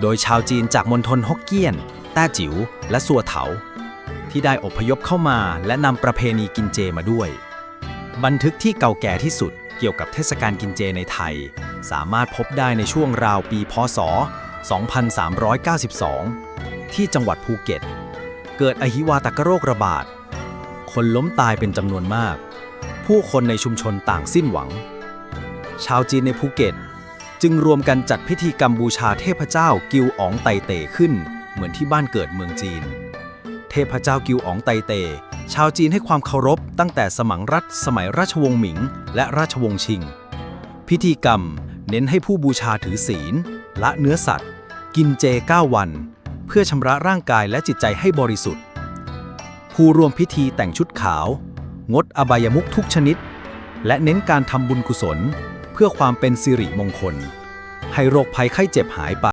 โดยชาวจีนจากมณฑลฮกเกี้ยนแต้จิ๋ว และสัวเถา ที่ได้อพยพเข้ามาและนำประเพณีกินเจมาด้วย บันทึกที่เก่าแก่ที่สุดเกี่ยวกับเทศกาลกินเจในไทย สามารถพบได้ในช่วงราวปี พศ 2392 ที่จังหวัดภูเก็ต เกิดอหิวาตกโรคระบาด คนล้มตายเป็นจำนวนมาก ผู้คนในชุมชนต่างสิ้นหวัง ชาวจีนในภูเก็ต จึงรวมกันจัดพิธีกรรมบูชาเทพเจ้ากิวอ๋องไตเตขึ้น เหมือนที่บ้านเกิดเมืองจีน เทพเจ้ากิวอ๋องไตเต ชาวจีนให้ความเคารพตั้งแต่สมังรัฐสมัยราชวงศ์หมิง และราชวงศ์ชิง พิธีกรรมเน้นให้ผู้บูชาถือศีล ละเนื้อสัตว์ กินเจ 9 วัน เพื่อชำระร่างกายและจิตใจให้บริสุทธิ์ ผู้ร่วมพิธีแต่งชุดขาว งดอบายมุขทุกชนิด และเน้นการทำบุญกุศล พื่อความเป็นสิริมงคล ให้โรคภัยไข้เจ็บหายไป